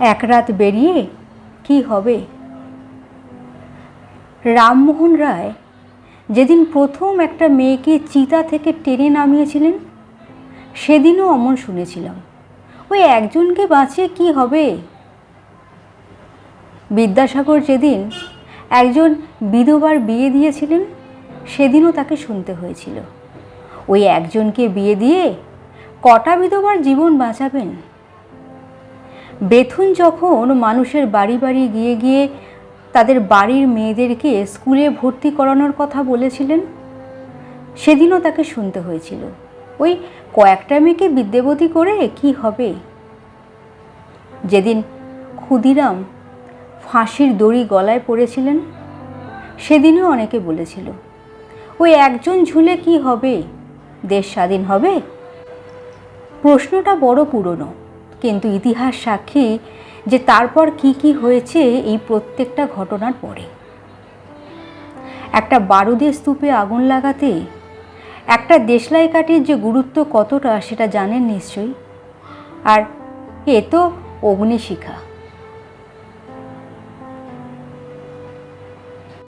এক রাত বেরিয়ে কি হবে? রামমোহন রায় যেদিন প্রথম একটা মেয়েকে চিতা থেকে টেনে নামিয়েছিলেন, সেদিনও অমন শুনেছিলাম। ওই একজনকে বাঁচিয়ে কি হবে? বিদ্যাসাগর যেদিন একজন বিধবার বিয়ে দিয়েছিলেন, সেদিনও তাকে শুনতে হয়েছিল। ওই একজনকে বিয়ে দিয়ে কটা বিধবার জীবন বাঁচাবেন? বেথুন যখন মানুষের বাড়ি বাড়ি গিয়ে গিয়ে তাদের বাড়ির মেয়েদেরকে স্কুলে ভর্তি করানোর কথা বলেছিলেন, সেদিনও তাকে শুনতে হয়েছিল। ওই কয়েকটা মেয়েকে বিদ্যাবতী করে কি হবে? যেদিন ক্ষুদিরাম ফাঁসির দড়ি গলায় পড়েছিলেন, সেদিনও অনেকে বলেছিল, ওই একজন ঝুলে কি হবে? দেশ স্বাধীন হবে? প্রশ্নটা বড় পুরনো। কিন্তু ইতিহাস সাক্ষী যে তারপর কি কি হয়েছে এই প্রত্যেকটা ঘটনার পরে। একটা বারুদের স্তূপে আগুন লাগাতে, একটা দেশলাই কাঠির যে গুরুত্ব কতটা সেটা জানেন নিশ্চয়ই। আর এ তো অগ্নিশিখা।